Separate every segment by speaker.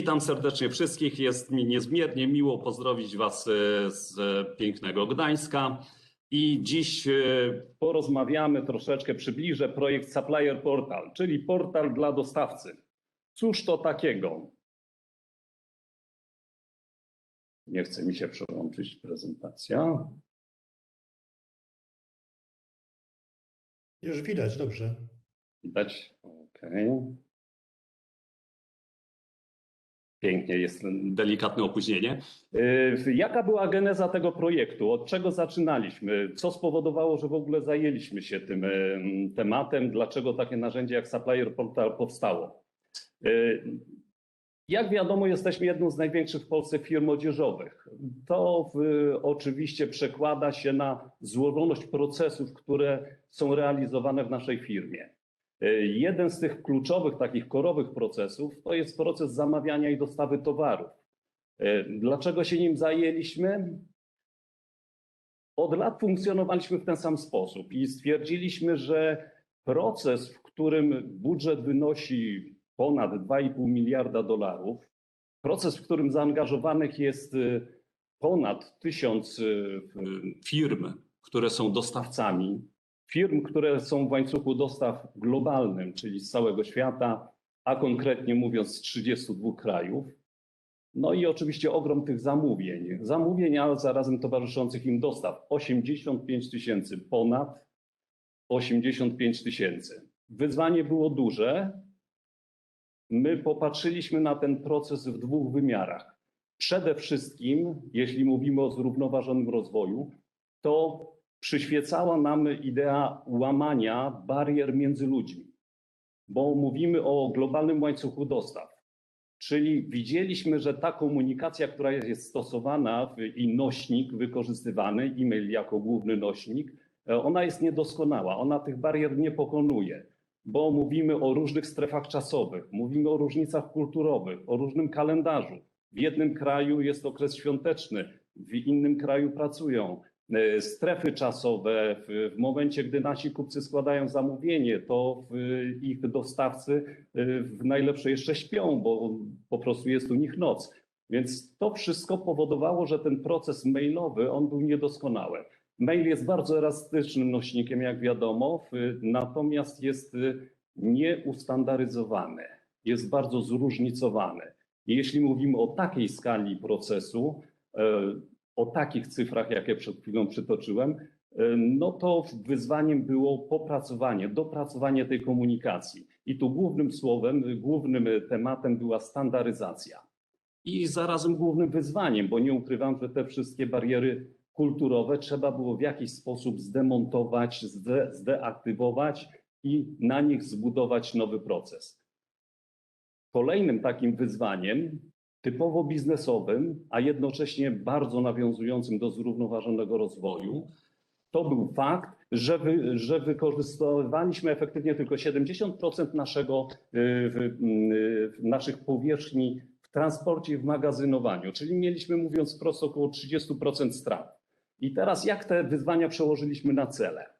Speaker 1: Witam serdecznie wszystkich. Jest mi niezmiernie miło pozdrowić Was e, z pięknego Gdańska. I dziś e, porozmawiamy troszeczkę, przybliżę projekt Supplier Portal, czyli portal dla dostawcy. Cóż to takiego? Nie chce mi się przełączyć prezentacja.
Speaker 2: Już widać, dobrze.
Speaker 1: Widać? Okej. Pięknie, jest delikatne opóźnienie. Yy, Jaka była geneza tego projektu? Od czego zaczynaliśmy? Co spowodowało, że w ogóle zajęliśmy się tym yy, tematem? Dlaczego takie narzędzie jak Supplier Portal powstało? Yy, Jak wiadomo, jesteśmy jedną z największych w Polsce firm odzieżowych. To w, oczywiście przekłada się na złożoność procesów, które są realizowane w naszej firmie. Jeden z tych kluczowych, takich korowych procesów to jest proces zamawiania i dostawy towarów. Dlaczego się nim zajęliśmy? Od lat funkcjonowaliśmy w ten sam sposób i stwierdziliśmy, że proces, w którym budżet wynosi ponad 2,5 miliarda dolarów, proces, w którym zaangażowanych jest y, ponad tysiąc y, firm, które są dostawcami, firm, które są w łańcuchu dostaw globalnym, czyli z całego świata, a konkretnie mówiąc z 32 krajów. No i oczywiście ogrom tych zamówień. Zamówień, a zarazem towarzyszących im dostaw 85 tysięcy, ponad 85 tysięcy. Wyzwanie było duże. My popatrzyliśmy na ten proces w dwóch wymiarach. Przede wszystkim, jeśli mówimy o zrównoważonym rozwoju, to przyświecała nam idea łamania barier między ludźmi, bo mówimy o globalnym łańcuchu dostaw. Czyli widzieliśmy, że ta komunikacja, która jest stosowana i nośnik wykorzystywany, e-mail jako główny nośnik, e, ona jest niedoskonała, ona tych barier nie pokonuje, bo mówimy o różnych strefach czasowych, mówimy o różnicach kulturowych, o różnym kalendarzu. W jednym kraju jest okres świąteczny, w innym kraju pracują. E, Strefy czasowe, w, momencie, gdy nasi kupcy składają zamówienie, to ich dostawcy e, w najlepsze jeszcze śpią, bo po prostu jest u nich noc. Więc to wszystko powodowało, że ten proces mailowy, on był niedoskonały. Mail jest bardzo elastycznym nośnikiem, jak wiadomo, natomiast jest y, nieustandaryzowany, jest bardzo zróżnicowany. Jeśli mówimy o takiej skali procesu, e, o takich cyfrach, jakie przed chwilą przytoczyłem, no to wyzwaniem było popracowanie, dopracowanie tej komunikacji. I tu głównym słowem, głównym tematem była standaryzacja. I zarazem głównym wyzwaniem, bo nie ukrywam, że te wszystkie bariery kulturowe trzeba było w jakiś sposób zdemontować, zde, zdeaktywować i na nich zbudować nowy proces. Kolejnym takim wyzwaniem, typowo biznesowym, a jednocześnie bardzo nawiązującym do zrównoważonego rozwoju, to był fakt, że, wy, że wykorzystywaliśmy efektywnie tylko 70% naszego, y, w, y, naszych powierzchni w transporcie i w magazynowaniu, czyli mieliśmy, mówiąc prosto, około 30% strat. I teraz jak te wyzwania przełożyliśmy na cele?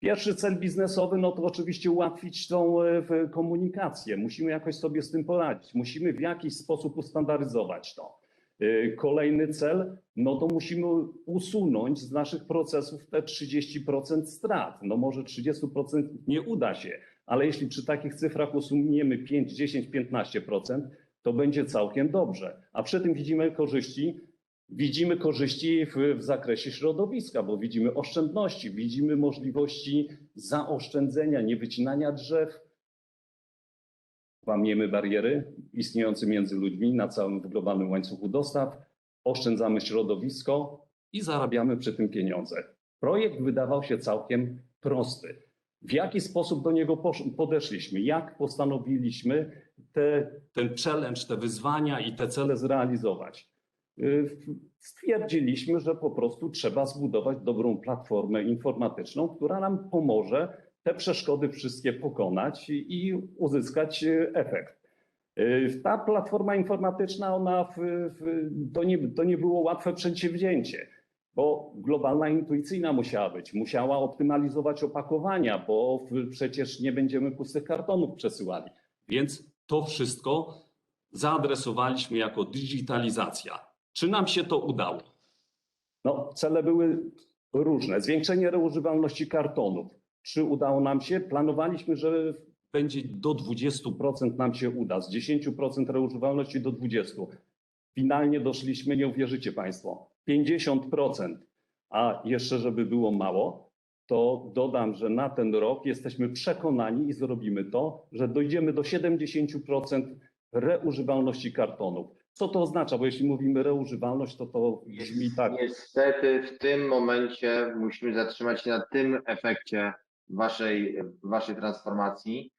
Speaker 1: Pierwszy cel biznesowy, no to oczywiście ułatwić tą e, komunikację. Musimy jakoś sobie z tym poradzić. Musimy w jakiś sposób ustandaryzować to. E, Kolejny cel, no to musimy usunąć z naszych procesów te 30% strat. No może 30% nie uda się, ale jeśli przy takich cyfrach usuniemy 5, 10, 15%, to będzie całkiem dobrze. A przy tym widzimy korzyści, widzimy korzyści w, w zakresie środowiska, bo widzimy oszczędności, widzimy możliwości zaoszczędzenia, niewycinania drzew. Łamiemy bariery istniejące między ludźmi na całym globalnym łańcuchu dostaw, oszczędzamy środowisko i zarabiamy przy tym pieniądze. Projekt wydawał się całkiem prosty. W jaki sposób do niego podeszliśmy? Jak postanowiliśmy te, ten challenge, te wyzwania i te cele zrealizować? Y, Stwierdziliśmy, że po prostu trzeba zbudować dobrą platformę informatyczną, która nam pomoże te przeszkody wszystkie pokonać i uzyskać y, efekt. Y, Ta platforma informatyczna, ona w, w, to, nie, to nie było łatwe przedsięwzięcie, bo globalna intuicyjna musiała być, musiała optymalizować opakowania, bo przecież nie będziemy pustych kartonów przesyłali. Więc to wszystko zaadresowaliśmy jako digitalizacja. Czy nam się to udało? No, cele były różne. Zwiększenie reużywalności kartonów. Czy udało nam się? Planowaliśmy, że będzie do 20% nam się uda, z 10% reużywalności do 20%. Finalnie doszliśmy, nie uwierzycie Państwo, 50%. A jeszcze, żeby było mało, to dodam, że na ten rok jesteśmy przekonani i zrobimy to, że dojdziemy do 70% reużywalności kartonów. Co to oznacza? Bo jeśli mówimy reużywalność, to to brzmi tak.
Speaker 2: Niestety w tym momencie musimy zatrzymać się na tym efekcie waszej, waszej transformacji,